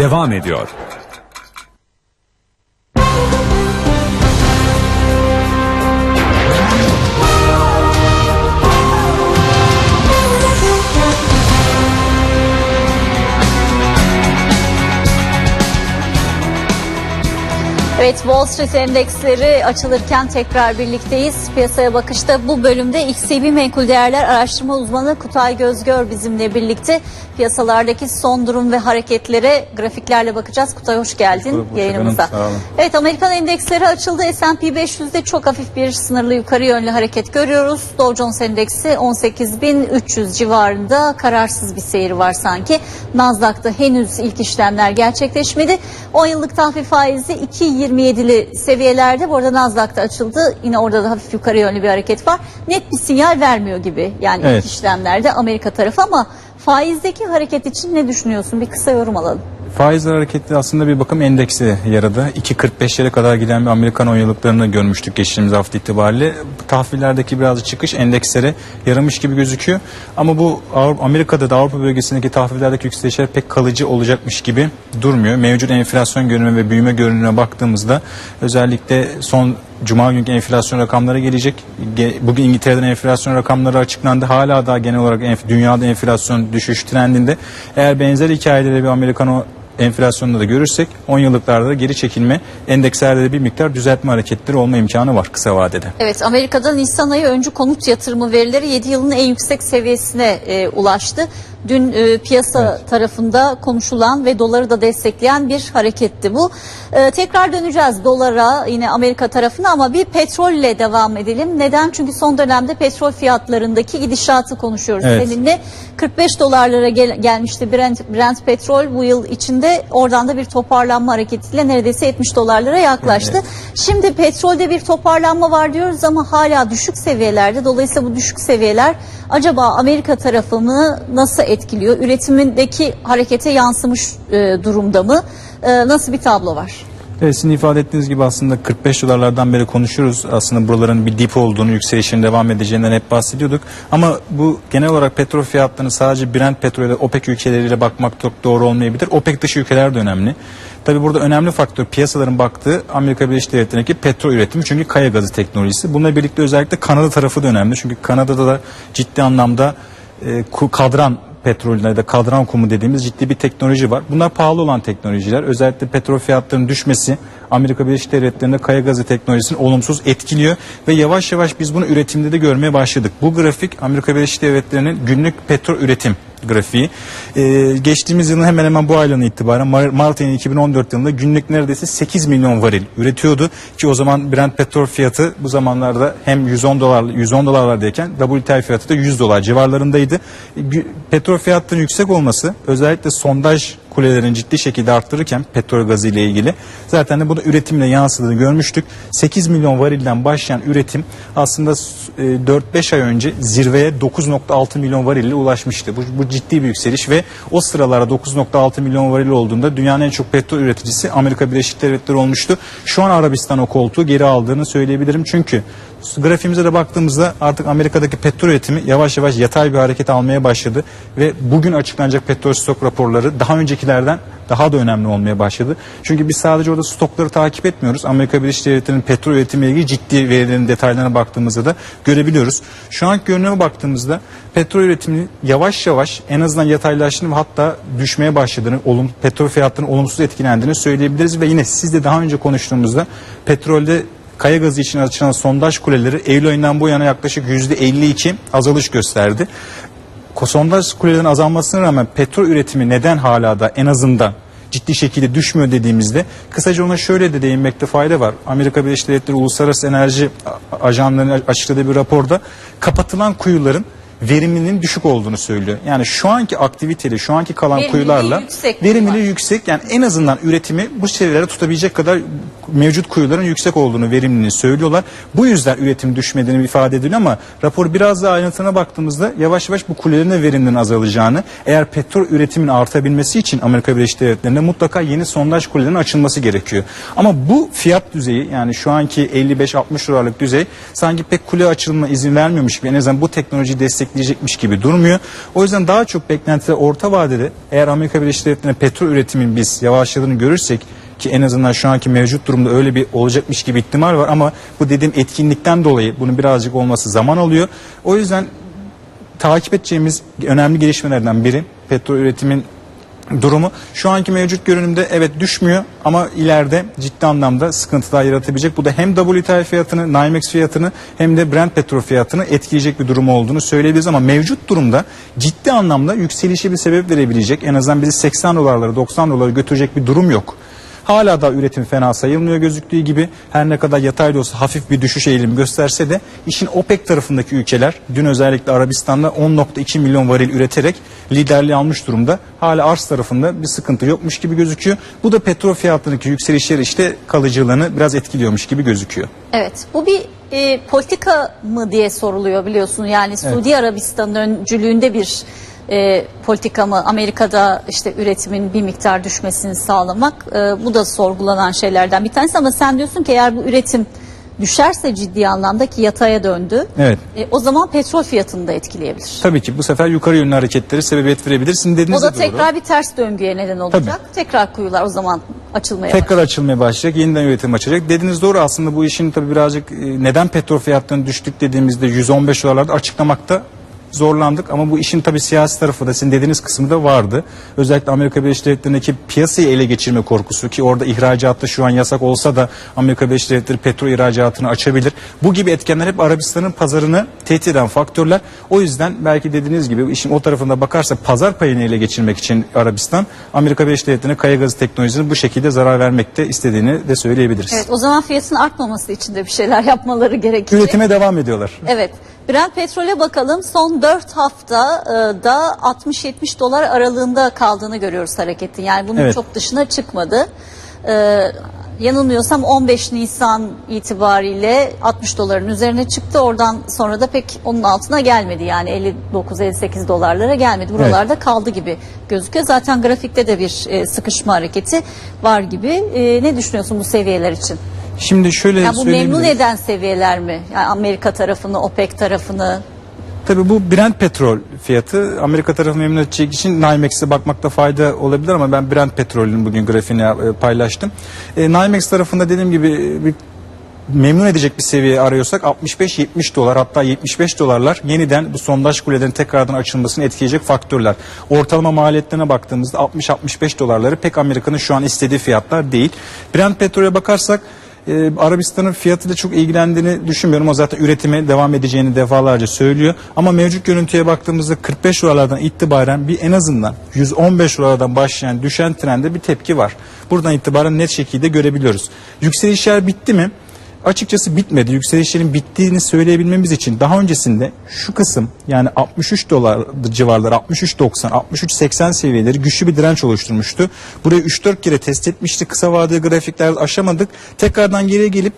devam ediyor. Evet Wall Street endeksleri açılırken tekrar birlikteyiz. Piyasaya bakışta bu bölümde XCB Menkul Değerler Araştırma Uzmanı Kutay Gözgör bizimle birlikte. Piyasalardaki son durum ve hareketlere grafiklerle bakacağız. Kutay hoş geldin bulduk, hoş yayınımıza. geldin, sağ olun. Evet Amerikan endeksleri açıldı. S&P 500'de çok hafif bir sınırlı yukarı yönlü hareket görüyoruz. Dow Jones endeksi 18.300 civarında kararsız bir seyir var sanki. Nasdaq'ta henüz ilk işlemler gerçekleşmedi. 10 yıllık tahvil faizi 2.27'li seviyelerde. Bu arada Nasdaq'ta açıldı. Yine orada da hafif yukarı yönlü bir hareket var. Net bir sinyal vermiyor gibi. Yani Evet. ilk işlemlerde Amerika tarafı ama faizdeki hareket için ne düşünüyorsun? Bir kısa yorum alalım. Faizler hareketli aslında bir bakım endeksi yaradı. 2.45'lere kadar giden bir Amerikan 10 yıllıklarını görmüştük geçtiğimiz hafta itibariyle. Tahvillerdeki biraz çıkış endekslere yaramış gibi gözüküyor. Ama bu Amerika'da da Avrupa bölgesindeki tahvillerdeki yükselişler pek kalıcı olacakmış gibi durmuyor. Mevcut enflasyon görünümü ve büyüme görünümüne baktığımızda özellikle son Cuma günkü enflasyon rakamları gelecek. Ge- Bugün İngiltere'den enflasyon rakamları açıklandı. Hala daha genel olarak enf- dünyada enflasyon düşüş trendinde. Eğer benzer hikayeleri bir Amerikan o enflasyonda da görürsek 10 yıllıklarda da geri çekilme endekslerde de bir miktar düzeltme hareketleri olma imkanı var kısa vadede. Evet Amerika'da Nisan ayı öncü konut yatırımı verileri 7 yılın en yüksek seviyesine e, ulaştı. Dün e, piyasa tarafında konuşulan ve doları da destekleyen bir hareketti bu. E, tekrar döneceğiz dolara yine Amerika tarafına ama bir petrolle devam edelim. Neden? Çünkü son dönemde petrol fiyatlarındaki gidişatı konuşuyoruz Evet. seninle. 45 dolarlara gel- gelmişti Brent, Brent petrol bu yıl içinde oradan da bir toparlanma hareketiyle neredeyse 70 dolarlara yaklaştı. Evet. Şimdi petrolde bir toparlanma var diyoruz ama hala düşük seviyelerde. Dolayısıyla bu düşük seviyeler acaba Amerika tarafını nasıl etkiliyor? Üretimindeki harekete yansımış e, durumda mı? E, nasıl bir tablo var? Evet, sizin ifade ettiğiniz gibi aslında 45 dolarlardan beri konuşuyoruz. Aslında buraların bir dip olduğunu, yükselişin devam edeceğinden hep bahsediyorduk. Ama bu genel olarak petrol fiyatlarını sadece Brent petrolü, OPEC ülkeleriyle bakmak çok doğru olmayabilir. OPEC dışı ülkeler de önemli. Tabi burada önemli faktör piyasaların baktığı Amerika Birleşik Devletleri'ndeki petrol üretimi çünkü kaya gazı teknolojisi. Bununla birlikte özellikle Kanada tarafı da önemli. Çünkü Kanada'da da ciddi anlamda e, kadran petrolüne ya da kumu dediğimiz ciddi bir teknoloji var. Bunlar pahalı olan teknolojiler. Özellikle petrol fiyatlarının düşmesi Amerika Birleşik Devletleri'nde kaya gazı teknolojisini olumsuz etkiliyor ve yavaş yavaş biz bunu üretimde de görmeye başladık. Bu grafik Amerika Birleşik Devletleri'nin günlük petrol üretim grafiği. Ee, geçtiğimiz yılın hemen hemen bu aydan itibaren Mar- Mart ayının 2014 yılında günlük neredeyse 8 milyon varil üretiyordu ki o zaman Brent petrol fiyatı bu zamanlarda hem 110 dolar 110 dolarlardayken WTI fiyatı da 100 dolar civarlarındaydı. Petrol fiyatlarının yüksek olması özellikle sondaj kulelerin ciddi şekilde arttırırken petrol gazı ile ilgili zaten de bunu üretimle yansıdığını görmüştük. 8 milyon varilden başlayan üretim aslında e, 4-5 ay önce zirveye 9.6 milyon varil ulaşmıştı. Bu, bu ciddi bir yükseliş ve o sıralarda 9.6 milyon varil olduğunda dünyanın en çok petrol üreticisi Amerika Birleşik Devletleri olmuştu. Şu an Arabistan o koltuğu geri aldığını söyleyebilirim. Çünkü grafiğimize de baktığımızda artık Amerika'daki petrol üretimi yavaş yavaş yatay bir hareket almaya başladı ve bugün açıklanacak petrol stok raporları daha öncekilerden daha da önemli olmaya başladı. Çünkü biz sadece orada stokları takip etmiyoruz. Amerika Birleşik Devletleri'nin petrol üretimiyle ilgili ciddi verilerin detaylarına baktığımızda da görebiliyoruz. Şu anki görünüme baktığımızda petrol üretiminin yavaş yavaş en azından yataylaştığını ve hatta düşmeye başladığını, olum, petrol fiyatlarının olumsuz etkilendiğini söyleyebiliriz ve yine siz de daha önce konuştuğumuzda petrolde kaya gazı için açılan sondaj kuleleri Eylül ayından bu yana yaklaşık %52 azalış gösterdi. Sondaj kulelerin azalmasına rağmen petrol üretimi neden hala da en azından ciddi şekilde düşmüyor dediğimizde kısaca ona şöyle de değinmekte fayda var. Amerika Birleşik Devletleri Uluslararası Enerji Ajanları'nın açıkladığı bir raporda kapatılan kuyuların verimliliğinin düşük olduğunu söylüyor. Yani şu anki aktiviteli, şu anki kalan Verimliliği kuyularla yüksek verimliliği yüksek. Yani en azından üretimi bu seviyelere tutabilecek kadar mevcut kuyuların yüksek olduğunu, verimliliğini söylüyorlar. Bu yüzden üretim düşmediğini ifade ediliyor ama rapor biraz daha ayrıntına baktığımızda yavaş yavaş bu kulelerin de verimliliğinin azalacağını, eğer petrol üretiminin artabilmesi için Amerika Birleşik Devletleri'nde mutlaka yeni sondaj kulelerinin açılması gerekiyor. Ama bu fiyat düzeyi yani şu anki 55-60 dolarlık düzey sanki pek kule açılma izin vermiyormuş gibi en azından bu teknolojiyi destekleyen destekleyecekmiş gibi durmuyor. O yüzden daha çok beklentiler orta vadede eğer Amerika Birleşik Devletleri'ne petrol üretimin biz yavaşladığını görürsek ki en azından şu anki mevcut durumda öyle bir olacakmış gibi ihtimal var ama bu dediğim etkinlikten dolayı bunun birazcık olması zaman alıyor. O yüzden takip edeceğimiz önemli gelişmelerden biri petrol üretimin durumu. Şu anki mevcut görünümde evet düşmüyor ama ileride ciddi anlamda sıkıntılar yaratabilecek. Bu da hem WTI fiyatını, NYMEX fiyatını hem de Brent petrol fiyatını etkileyecek bir durum olduğunu söyleyebiliriz ama mevcut durumda ciddi anlamda yükselişe bir sebep verebilecek en azından bizi 80 dolarlara 90 dolara götürecek bir durum yok. Hala da üretim fena sayılmıyor gözüktüğü gibi. Her ne kadar yatay da olsa hafif bir düşüş eğilimi gösterse de işin OPEC tarafındaki ülkeler dün özellikle Arabistan'da 10.2 milyon varil üreterek liderliği almış durumda. Hala arz tarafında bir sıkıntı yokmuş gibi gözüküyor. Bu da petrol fiyatlarındaki yükselişleri işte kalıcılığını biraz etkiliyormuş gibi gözüküyor. Evet bu bir e, politika mı diye soruluyor biliyorsun. Yani Suudi Arabistan'ın öncülüğünde bir e, politika mı Amerika'da işte üretimin bir miktar düşmesini sağlamak e, bu da sorgulanan şeylerden bir tanesi ama sen diyorsun ki eğer bu üretim düşerse ciddi anlamda ki yataya döndü Evet. e, o zaman petrol fiyatını da etkileyebilir. Tabii ki bu sefer yukarı yönlü hareketleri sebebiyet verebilir. Sizin O da de doğru. tekrar bir ters döngüye neden olacak. Tekrar kuyular o zaman açılmaya Tekrar açılmaya başlayacak, yeniden üretim açacak. Dediğiniz doğru aslında bu işin tabii birazcık e, neden petrol fiyatlarının düştük dediğimizde 115 dolarlarda açıklamakta zorlandık ama bu işin tabii siyasi tarafı da sizin dediğiniz kısmı da vardı. Özellikle Amerika Birleşik Devletleri'ndeki piyasayı ele geçirme korkusu ki orada ihracatta şu an yasak olsa da Amerika Birleşik Devletleri petrol ihracatını açabilir. Bu gibi etkenler hep Arabistan'ın pazarını tehdit eden faktörler. O yüzden belki dediğiniz gibi işin o tarafında bakarsa pazar payını ele geçirmek için Arabistan Amerika Birleşik Devletleri'ne kaya gazı teknolojisini bu şekilde zarar vermekte istediğini de söyleyebiliriz. Evet o zaman fiyatın artmaması için de bir şeyler yapmaları gerekecek. Üretime devam ediyorlar. Evet. Brent petrole bakalım. Son 4 haftada 60-70 dolar aralığında kaldığını görüyoruz hareketin. Yani bunun Evet. çok dışına çıkmadı. Ee, yanılmıyorsam 15 Nisan itibariyle 60 doların üzerine çıktı. Oradan sonra da pek onun altına gelmedi. Yani 59-58 dolarlara gelmedi. Buralarda kaldı gibi gözüküyor. Zaten grafikte de bir e, sıkışma hareketi var gibi. E, ne düşünüyorsun bu seviyeler için? Şimdi şöyle Yani bu memnun eden seviyeler mi? Yani Amerika tarafını, OPEC tarafını. Tabii bu Brent petrol fiyatı Amerika tarafını memnun edecek için NYMEX'e bakmakta fayda olabilir ama ben Brent petrolün bugün grafiğini e, paylaştım. E, NYMEX tarafında dediğim gibi e, bir memnun edecek bir seviye arıyorsak 65-70 dolar hatta 75 dolarlar yeniden bu sondaj kulelerin tekrardan açılmasını etkileyecek faktörler. Ortalama maliyetlerine baktığımızda 60-65 dolarları pek Amerika'nın şu an istediği fiyatlar değil. Brent petrole bakarsak e, Arabistan'ın fiyatıyla çok ilgilendiğini düşünmüyorum. O zaten üretime devam edeceğini defalarca söylüyor. Ama mevcut görüntüye baktığımızda 45 dolarlardan itibaren bir en azından 115 dolarlardan başlayan düşen trende bir tepki var. Buradan itibaren net şekilde görebiliyoruz. Yükselişler bitti mi? Açıkçası bitmedi. Yükselişlerin bittiğini söyleyebilmemiz için daha öncesinde şu kısım yani 63 dolar civarları 63.90 63.80 seviyeleri güçlü bir direnç oluşturmuştu. Burayı 3-4 kere test etmişti. Kısa vadeli grafiklerde aşamadık. Tekrardan geriye gelip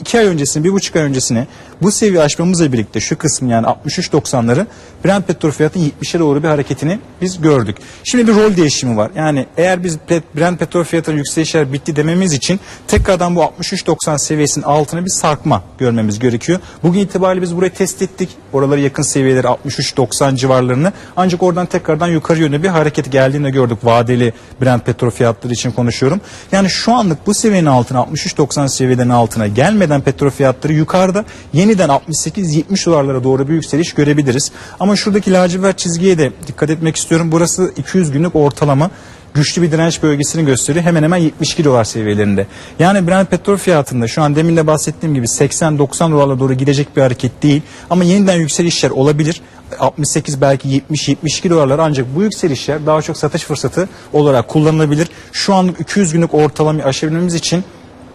2 ay öncesine, bir buçuk ay öncesine bu seviye aşmamızla birlikte şu kısım yani 63.90'ları Brent petrol fiyatının 70'e doğru bir hareketini biz gördük. Şimdi bir rol değişimi var. Yani eğer biz Brent petrol fiyatının yükselişler bitti dememiz için tekrardan bu 63.90 seviyesinin altına bir sarkma görmemiz gerekiyor. Bugün itibariyle biz burayı test ettik. Oralara yakın seviyeleri 63.90 civarlarını. Ancak oradan tekrardan yukarı yönlü bir hareket geldiğini gördük. Vadeli Brent petrol fiyatları için konuşuyorum. Yani şu anlık bu seviyenin altına 63.90 seviyeden altına gelmeden petrol fiyatları yukarıda yeniden 68-70 dolarlara doğru bir yükseliş görebiliriz. Ama şuradaki lacivert çizgiye de dikkat etmek istiyorum. Burası 200 günlük ortalama güçlü bir direnç bölgesini gösteriyor. Hemen hemen 72 dolar seviyelerinde. Yani Brent petrol fiyatında şu an demin de bahsettiğim gibi 80-90 dolarla doğru gidecek bir hareket değil. Ama yeniden yükselişler olabilir. 68 belki 70-72 dolarlar ancak bu yükselişler daha çok satış fırsatı olarak kullanılabilir. Şu anlık 200 günlük ortalamayı aşabilmemiz için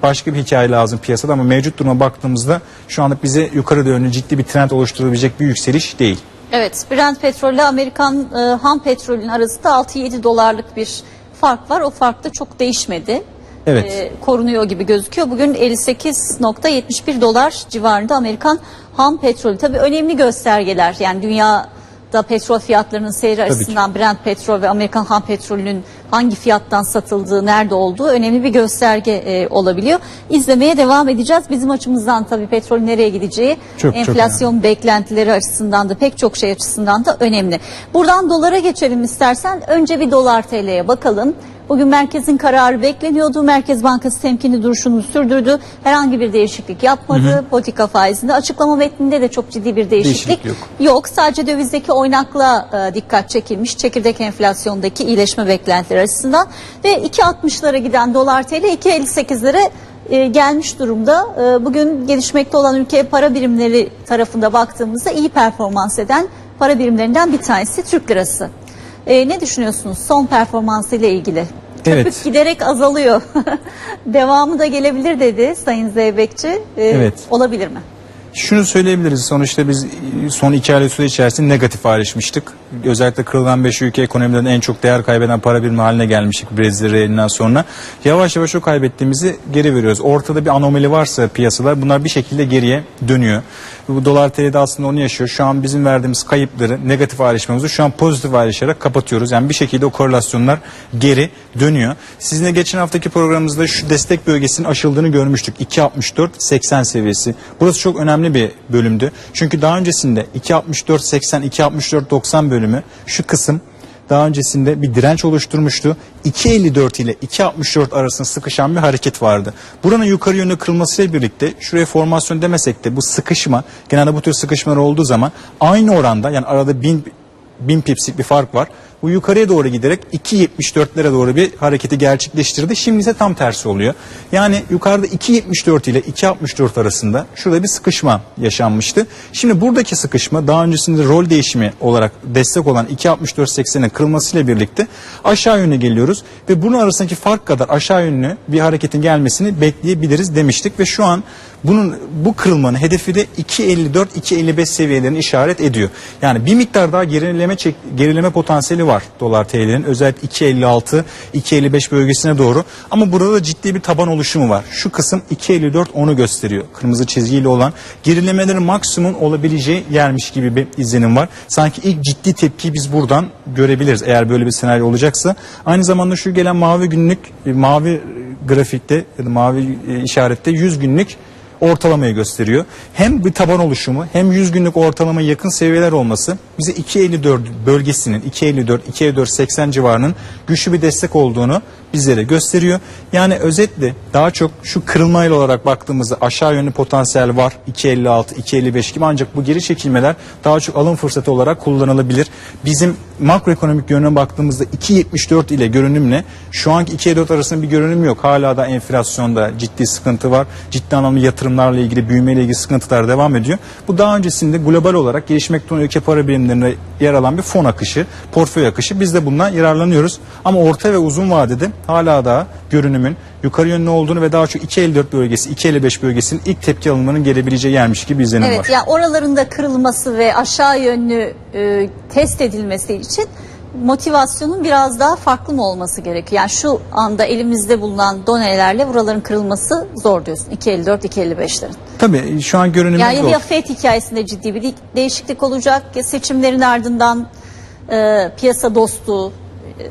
başka bir hikaye lazım piyasada ama mevcut duruma baktığımızda şu anlık bize yukarı yönlü ciddi bir trend oluşturabilecek bir yükseliş değil. Evet, Brent petrol ile Amerikan e, ham petrolün arasında 6-7 dolarlık bir fark var. O fark da çok değişmedi. Evet. E, korunuyor gibi gözüküyor. Bugün 58.71 dolar civarında Amerikan ham petrolü. Tabii önemli göstergeler. Yani dünyada petrol fiyatlarının seyri ki. açısından Brent petrol ve Amerikan ham petrolünün hangi fiyattan satıldığı, nerede olduğu önemli bir gösterge e, olabiliyor. İzlemeye devam edeceğiz. Bizim açımızdan tabii petrol nereye gideceği, Çok, çok enflasyon beklentileri açısından da pek çok şey açısından da önemli. Buradan dolara geçelim istersen. Önce bir dolar TL'ye bakalım. Bugün merkezin kararı bekleniyordu. Merkez Bankası temkinli duruşunu sürdürdü. Herhangi bir değişiklik yapmadı. Politika faizinde açıklama metninde de çok ciddi bir değişiklik, Değişiklik yok. yok. Sadece dövizdeki oynakla e, dikkat çekilmiş. Çekirdek enflasyondaki iyileşme beklentileri açısından ve 2.60'lara giden dolar TL 2.58'lere e, gelmiş durumda. E, bugün gelişmekte olan ülke para birimleri tarafında baktığımızda iyi performans eden para birimlerinden bir tanesi Türk lirası. E, ne düşünüyorsunuz son performansıyla ilgili? Evet. Köpük giderek azalıyor. Devamı da gelebilir dedi Sayın Zeybekçi. E, Evet. Olabilir mi? Şunu söyleyebiliriz. Sonuçta biz son iki aylık süre içerisinde negatif ayrışmıştık. Özellikle kırılan 5 ülke ekonomilerinde en çok değer kaybeden para birimi haline gelmiştik Brezilya realinden sonra. Yavaş yavaş o kaybettiğimizi geri veriyoruz. Ortada bir anomali varsa piyasalar bunlar bir şekilde geriye dönüyor. Bu dolar TL'de aslında onu yaşıyor. Şu an bizim verdiğimiz kayıpları, negatif ayrışmamızı şu an pozitif ayrışarak kapatıyoruz. Yani bir şekilde o korelasyonlar geri dönüyor. Sizinle geçen haftaki programımızda şu destek bölgesinin aşıldığını görmüştük. 2.64-80 seviyesi. Burası çok önemli bir bölümdü. Çünkü daha öncesinde 2.64-80, 2.64-90 bölümü şu kısım daha öncesinde bir direnç oluşturmuştu. 2.54 ile 2.64 arasında sıkışan bir hareket vardı. Buranın yukarı yönlü kırılmasıyla birlikte şuraya formasyon demesek de bu sıkışma genelde bu tür sıkışmalar olduğu zaman aynı oranda yani arada 1000 1000 pipslik bir fark var. Bu yukarıya doğru giderek 2.74'lere doğru bir hareketi gerçekleştirdi. Şimdi ise tam tersi oluyor. Yani yukarıda 2.74 ile 2.64 arasında şurada bir sıkışma yaşanmıştı. Şimdi buradaki sıkışma daha öncesinde rol değişimi olarak destek olan 2.64.80'in kırılmasıyla birlikte aşağı yöne geliyoruz ve bunun arasındaki fark kadar aşağı yönlü bir hareketin gelmesini bekleyebiliriz demiştik ve şu an bunun bu kırılmanın hedefi de 2.54-2.55 seviyelerini işaret ediyor. Yani bir miktar daha gerileme çek, gerileme potansiyeli var dolar TL'nin özellikle 2.56 2.55 bölgesine doğru ama burada da ciddi bir taban oluşumu var. Şu kısım 2.54 onu gösteriyor. Kırmızı çizgiyle olan gerilemelerin maksimum olabileceği yermiş gibi bir izlenim var. Sanki ilk ciddi tepkiyi biz buradan görebiliriz eğer böyle bir senaryo olacaksa. Aynı zamanda şu gelen mavi günlük e, mavi grafikte ya da mavi e, işarette 100 günlük ortalamayı gösteriyor. Hem bir taban oluşumu hem 100 günlük ortalama yakın seviyeler olması bize 2.54 bölgesinin 2.54 2.54-80 civarının güçlü bir destek olduğunu bizlere gösteriyor. Yani özetle daha çok şu kırılmayla olarak baktığımızda aşağı yönlü potansiyel var 2.56 2.55 gibi ancak bu geri çekilmeler daha çok alım fırsatı olarak kullanılabilir. Bizim makroekonomik yönüne baktığımızda 2.74 ile görünümle şu anki 2.54 arasında bir görünüm yok. Hala da enflasyonda ciddi sıkıntı var. Ciddi anlamda yatırımlarla ilgili büyümeyle ilgili sıkıntılar devam ediyor. Bu daha öncesinde global olarak gelişmekte olan ülke para birimlerinde yer alan bir fon akışı, portföy akışı. Biz de bundan yararlanıyoruz. Ama orta ve uzun vadede hala daha görünümün yukarı yönlü olduğunu ve daha çok 2.54 bölgesi, 2.55 bölgesinin ilk tepki alımlarının gelebileceği yermiş gibi izlenim Evet var. yani oralarında kırılması ve aşağı yönlü e, test edilmesi için motivasyonun biraz daha farklı mı olması gerekiyor? Yani şu anda elimizde bulunan donelerle buraların kırılması zor diyorsun. 2.54 2.55'lerin. Tabii şu an görünümümüz Yani o. ya FED hikayesinde ciddi bir de- değişiklik olacak ya seçimlerin ardından e, piyasa dostu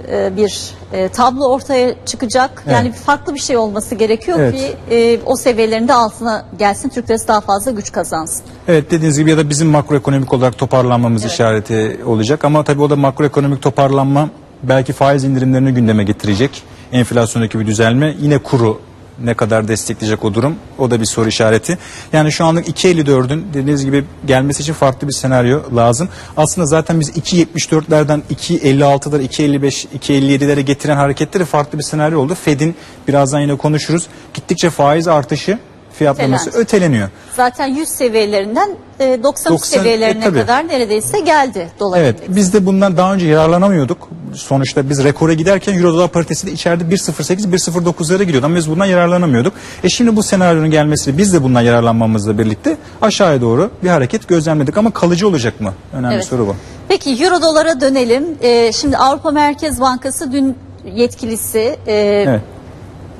e, bir e, tablo ortaya çıkacak. Yani Evet. farklı bir şey olması gerekiyor Evet. ki e, o seviyelerin de altına gelsin. Türk lirası daha fazla güç kazansın. Evet dediğiniz gibi ya da bizim makroekonomik olarak toparlanmamız işareti olacak ama tabii o da makroekonomik toparlanma belki faiz indirimlerini gündeme getirecek. Enflasyondaki bir düzelme yine kuru ne kadar destekleyecek o durum o da bir soru işareti. Yani şu anlık 2.54'ün dediğiniz gibi gelmesi için farklı bir senaryo lazım. Aslında zaten biz 2.74'lerden 2.56'lara 2.55 2.57'lere getiren hareketleri farklı bir senaryo oldu. Fed'in birazdan yine konuşuruz. Gittikçe faiz artışı fiyatlaması Ötelendi. öteleniyor. Zaten 100 seviyelerinden e, 90 90, seviyelerine e, tabii. kadar neredeyse geldi dolar Evet endeksi. biz de bundan daha önce yararlanamıyorduk. Sonuçta biz rekora giderken Euro dolar paritesi de içeride 1.08 1.09'lara gidiyordu ama biz bundan yararlanamıyorduk. E şimdi bu senaryonun gelmesiyle biz de bundan yararlanmamızla birlikte aşağıya doğru bir hareket gözlemledik ama kalıcı olacak mı? Önemli Evet. soru bu. Peki euro dolara dönelim. E, şimdi Avrupa Merkez Bankası dün yetkilisi e, Evet.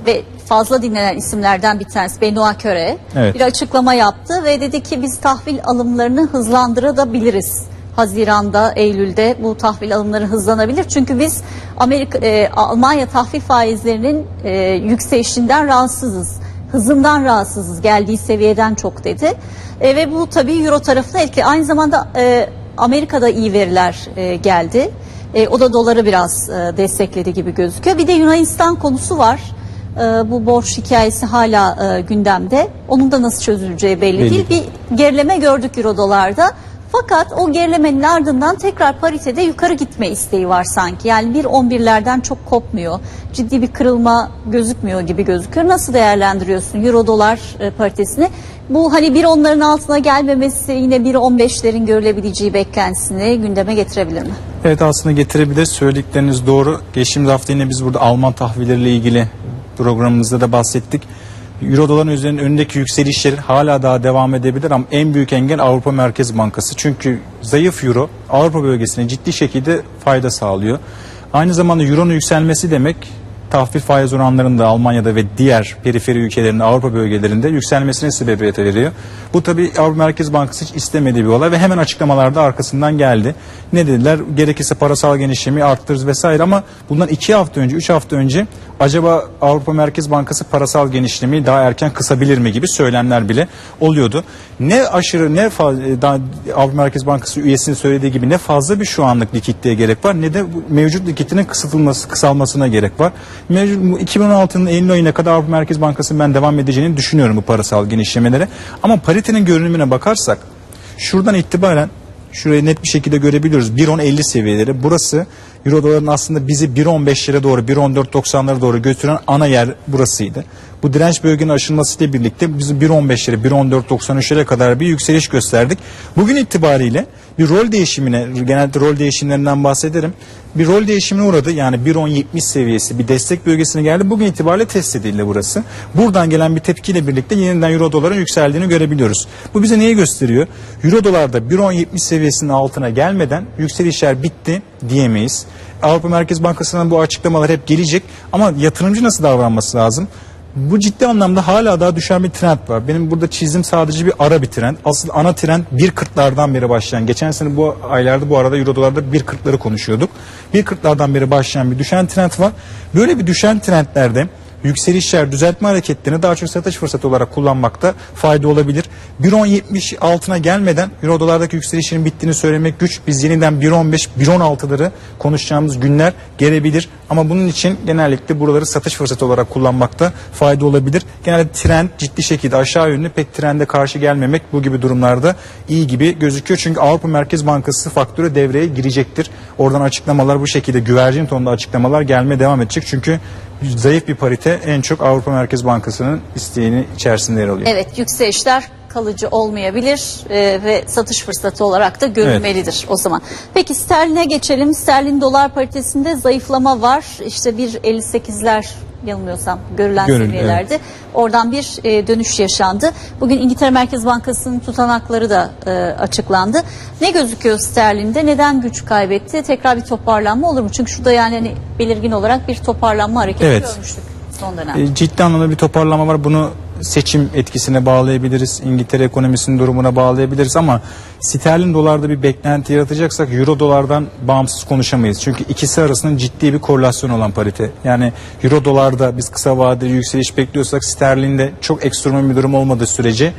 Ve fazla dinlenen isimlerden bir tanesi Benoît Köre Evet. bir açıklama yaptı ve dedi ki biz tahvil alımlarını hızlandırabiliriz Haziran'da, Eylül'de bu tahvil alımları hızlanabilir. Çünkü biz Amerika, e, Almanya tahvil faizlerinin e, yükselişinden rahatsızız. Hızından rahatsızız. Geldiği seviyeden çok dedi. E, ve bu tabii Euro tarafına etkili. Aynı zamanda e, Amerika'da iyi veriler e, geldi. E, o da doları biraz e, destekledi gibi gözüküyor. Bir de Yunanistan konusu var. E, bu borç hikayesi hala e, gündemde. Onun da nasıl çözüleceği belli, Belli değil. Bir gerileme gördük Euro dolarda. Fakat o gerilemenin ardından tekrar paritede yukarı gitme isteği var sanki. Yani 1.11'lerden çok kopmuyor. Ciddi bir kırılma gözükmüyor gibi gözüküyor. Nasıl değerlendiriyorsun Euro dolar e, paritesini? Bu hani 1.10'ların altına gelmemesi yine 1.15'lerin görülebileceği beklentisini gündeme getirebilir mi? Evet aslında getirebilir. Söyledikleriniz doğru. Geçtiğimiz hafta yine biz burada Alman tahvilleriyle ilgili programımızda da bahsettik. Euro doların üzerinin önündeki yükselişler hala daha devam edebilir ama en büyük engel Avrupa Merkez Bankası. Çünkü zayıf euro Avrupa bölgesine ciddi şekilde fayda sağlıyor. Aynı zamanda euronun yükselmesi demek tahvil faiz oranlarında Almanya'da ve diğer periferi ülkelerin Avrupa bölgelerinde yükselmesine sebebiyet veriyor. Bu tabi Avrupa Merkez Bankası hiç istemediği bir olay ve hemen açıklamalarda arkasından geldi. Ne dediler? Gerekirse parasal genişlemeyi arttırırız vesaire ama bundan iki hafta önce, üç hafta önce acaba Avrupa Merkez Bankası parasal genişlemeyi daha erken kısabilir mi gibi söylemler bile oluyordu. Ne aşırı ne daha Avrupa Merkez Bankası üyesinin söylediği gibi ne fazla bir şu anlık likiditeye gerek var ne de mevcut likiditenin kısıtılması, kısalmasına gerek var. Mevcut bu 2016'nın Eylül ayına kadar Avrupa Merkez Bankası'nın ben devam edeceğini düşünüyorum bu parasal genişlemelere. Ama paritenin görünümüne bakarsak şuradan itibaren şurayı net bir şekilde görebiliyoruz. 1.10.50 seviyeleri. Burası Euro doların aslında bizi 1.15'lere doğru 1.14.90'lara doğru götüren ana yer burasıydı. Bu direnç bölgenin aşılmasıyla birlikte bizi 1.15'lere 1.14.93'lere kadar bir yükseliş gösterdik. Bugün itibariyle bir rol değişimine genelde rol değişimlerinden bahsederim. Bir rol değişimine uğradı. Yani 1.10.70 seviyesi bir destek bölgesine geldi. Bugün itibariyle test edildi burası. Buradan gelen bir tepkiyle birlikte yeniden euro doların yükseldiğini görebiliyoruz. Bu bize neyi gösteriyor? Euro dolarda 1.10.70 seviyesinin altına gelmeden yükselişler bitti diyemeyiz. Avrupa Merkez Bankası'ndan bu açıklamalar hep gelecek ama yatırımcı nasıl davranması lazım? Bu ciddi anlamda hala daha düşen bir trend var. Benim burada çizim sadece bir ara bir trend. Asıl ana trend 1.40'lardan beri başlayan. Geçen sene bu aylarda bu arada Euro dolarda 1.40'ları konuşuyorduk. 1.40'lardan beri başlayan bir düşen trend var. Böyle bir düşen trendlerde yükselişler, düzeltme hareketlerini daha çok satış fırsatı olarak kullanmakta fayda olabilir. 1.10.70 altına gelmeden Euro dolardaki yükselişlerin bittiğini söylemek güç. Biz yeniden 1.15, 1.16'ları konuşacağımız günler gelebilir. Ama bunun için genellikle buraları satış fırsatı olarak kullanmakta fayda olabilir. Genelde trend ciddi şekilde aşağı yönlü pek trende karşı gelmemek bu gibi durumlarda iyi gibi gözüküyor. Çünkü Avrupa Merkez Bankası faktörü devreye girecektir. Oradan açıklamalar bu şekilde güvercin tonda açıklamalar gelmeye devam edecek. Çünkü zayıf bir parite en çok Avrupa Merkez Bankası'nın isteğini içerisinde yer alıyor. Evet yükselişler kalıcı olmayabilir e, ve satış fırsatı olarak da görülmelidir o zaman. Peki sterline geçelim. Sterlin dolar paritesinde zayıflama var. İşte 1.58'ler yanılmıyorsam görülen Görül- seviyelerde. Oradan bir e, dönüş yaşandı. Bugün İngiltere Merkez Bankası'nın tutanakları da e, açıklandı. Ne gözüküyor sterlinde? Neden güç kaybetti? Tekrar bir toparlanma olur mu? Çünkü şurada yani hani belirgin olarak bir toparlanma hareketi Evet. görmüştük son dönemde. Ciddi anlamda bir toparlama var. Bunu seçim etkisine bağlayabiliriz. İngiltere ekonomisinin durumuna bağlayabiliriz ama sterlin dolarda bir beklenti yaratacaksak euro dolardan bağımsız konuşamayız. Çünkü ikisi arasında ciddi bir korelasyon olan parite. Yani euro dolarda biz kısa vadeli yükseliş bekliyorsak sterlinde çok ekstrem bir durum olmadığı sürece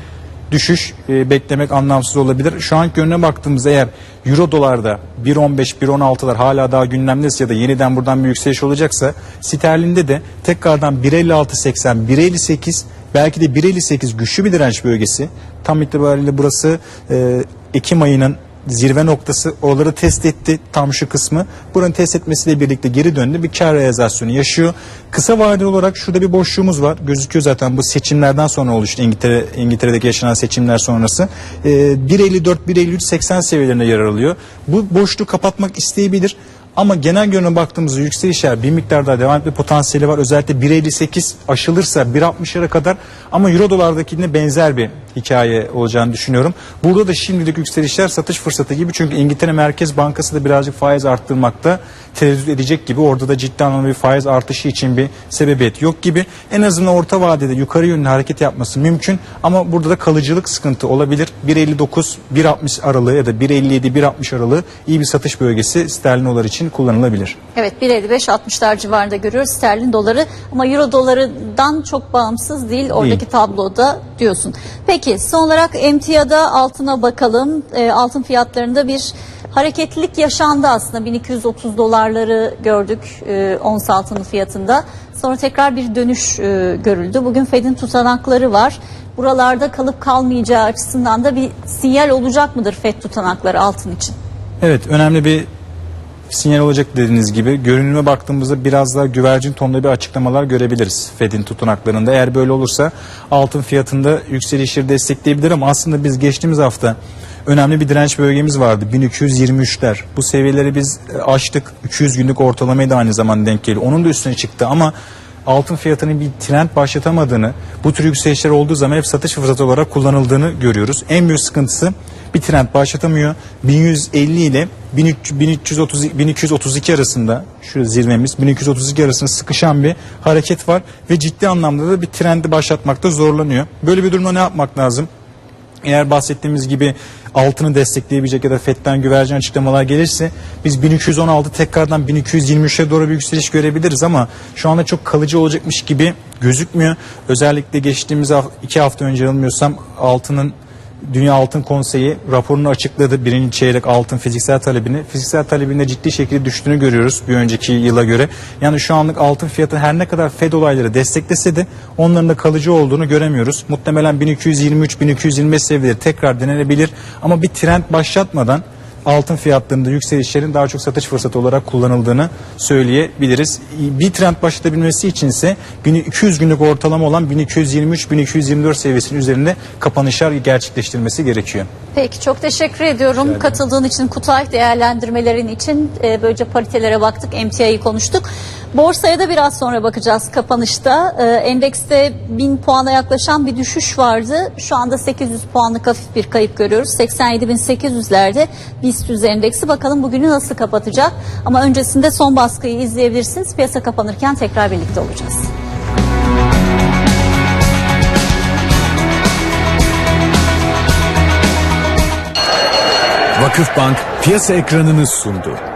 düşüş e, beklemek anlamsız olabilir. Şu anki yönüne baktığımızda eğer euro dolarda 1.15 1.16'lar hala daha gündemdeyse ya da yeniden buradan bir yükseliş olacaksa sterlinde de tekrardan 1.56.80 1.58 belki de 1.58 güçlü bir direnç bölgesi. Tam itibariyle burası e, Ekim ayının zirve noktası oraları test etti tam şu kısmı. Buranın test etmesiyle birlikte geri döndü bir kar realizasyonu yaşıyor. Kısa vadeli olarak şurada bir boşluğumuz var. Gözüküyor zaten bu seçimlerden sonra oluştu İngiltere İngiltere'deki yaşanan seçimler sonrası. Ee, 1.54 1.53 80 seviyelerinde yer alıyor. Bu boşluğu kapatmak isteyebilir. Ama genel görünüme baktığımızda yükselişler bir miktar daha devam etme potansiyeli var. Özellikle 1.58 aşılırsa 1.60'lara kadar ama euro dolardakine benzer bir hikaye olacağını düşünüyorum. Burada da şimdilik yükselişler satış fırsatı gibi çünkü İngiltere Merkez Bankası da birazcık faiz arttırmakta tereddüt edecek gibi. Orada da ciddi anlamda bir faiz artışı için bir sebebiyet yok gibi. En azından orta vadede yukarı yönlü hareket yapması mümkün ama burada da kalıcılık sıkıntı olabilir. 1.59 1.60 aralığı ya da 1.57 1.60 aralığı iyi bir satış bölgesi sterlin dolar için kullanılabilir. Evet 1.55-60'lar civarında görüyoruz sterlin doları ama euro dolarından çok bağımsız değil oradaki Değil. tabloda diyorsun. Peki son olarak emtiyada altına bakalım. E, altın fiyatlarında bir hareketlilik yaşandı aslında 1230 dolarları gördük e, ons altının fiyatında. Sonra tekrar bir dönüş e, görüldü. Bugün Fed'in tutanakları var. Buralarda kalıp kalmayacağı açısından da bir sinyal olacak mıdır Fed tutanakları altın için? Evet önemli bir sinyal olacak dediğiniz gibi. Görünüme baktığımızda biraz daha güvercin tonlu bir açıklamalar görebiliriz Fed'in tutanaklarında. Eğer böyle olursa altın fiyatında yükselişleri destekleyebilir ama aslında biz geçtiğimiz hafta önemli bir direnç bölgemiz vardı. 1223'ler. Bu seviyeleri biz e, aştık. 200 günlük ortalamaya da aynı zamanda denk geliyor. Onun da üstüne çıktı ama altın fiyatının bir trend başlatamadığını, bu tür yükselişler olduğu zaman hep satış fırsatı olarak kullanıldığını görüyoruz. En büyük sıkıntısı bir trend başlatamıyor. 1150 ile 1300 1330 1232 arasında şu zirvemiz 1232 arasında sıkışan bir hareket var ve ciddi anlamda da bir trendi başlatmakta zorlanıyor. Böyle bir durumda ne yapmak lazım? Eğer bahsettiğimiz gibi altını destekleyebilecek ya da FED'den güvercin açıklamalar gelirse biz 1216 tekrardan 1223'e doğru bir yükseliş görebiliriz ama şu anda çok kalıcı olacakmış gibi gözükmüyor. Özellikle geçtiğimiz iki hafta önce yanılmıyorsam altının Dünya Altın Konseyi raporunu açıkladı. Birinci çeyrek altın fiziksel talebini. Fiziksel talebinde ciddi şekilde düştüğünü görüyoruz bir önceki yıla göre. Yani şu anlık altın fiyatı her ne kadar Fed olayları desteklese de onların da kalıcı olduğunu göremiyoruz. Muhtemelen 1223-1225 seviyeleri tekrar denenebilir. Ama bir trend başlatmadan altın fiyatlarında yükselişlerin daha çok satış fırsatı olarak kullanıldığını söyleyebiliriz. Bir trend başlatabilmesi içinse 1200 günlük ortalama olan 1223-1224 seviyesinin üzerinde kapanışlar gerçekleştirilmesi gerekiyor. Peki çok teşekkür ediyorum katıldığın için Kutay değerlendirmelerin için Ee, böylece paritelere baktık emtiayı konuştuk. Borsaya da biraz sonra bakacağız kapanışta. Ee, endekste 1000 puana yaklaşan bir düşüş vardı. Şu anda 800 puanlık hafif bir kayıp görüyoruz. 87.800'lerde BIST endeksi bakalım bugünü nasıl kapatacak. Ama öncesinde son baskıyı izleyebilirsiniz. Piyasa kapanırken tekrar birlikte olacağız. Vakıfbank piyasa ekranını sundu.